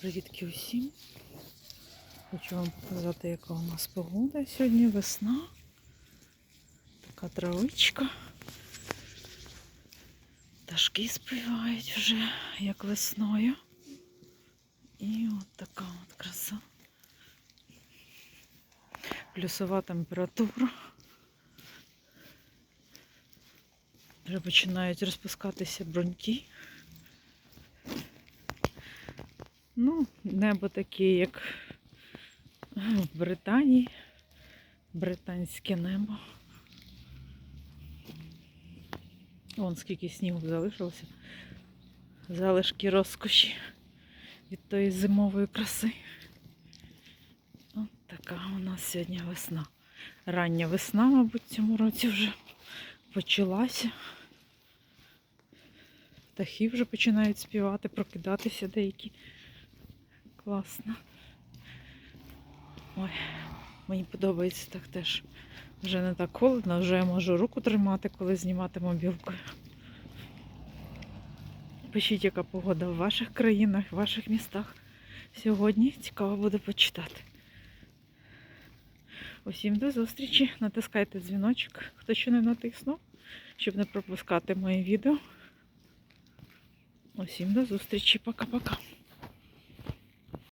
Привітки усім. Хочу вам показати, яка у нас погода. Сьогодні весна. Така травичка. Пташки співають вже, як весною. І от така от краса. Плюсова температура. Вже починають розпускатися бруньки. Ну, небо таке, як в Британії. Британське небо. Вон скільки снігу залишилося. Залишки розкоші від тої зимової краси. От така у нас сьогодні весна. Рання весна, мабуть, цьому році вже почалася. Птахи вже починають співати, прокидатися деякі. Класно. Ой, мені подобається так теж. Вже не так холодно, вже я можу руку тримати, коли знімати мобілкою. Пишіть, яка погода в ваших країнах, в ваших містах. Сьогодні цікаво буде почитати. Усім до зустрічі. Натискайте дзвіночок, хто ще не натиснув, щоб не пропускати мої відео. Усім до зустрічі. Пока-пока.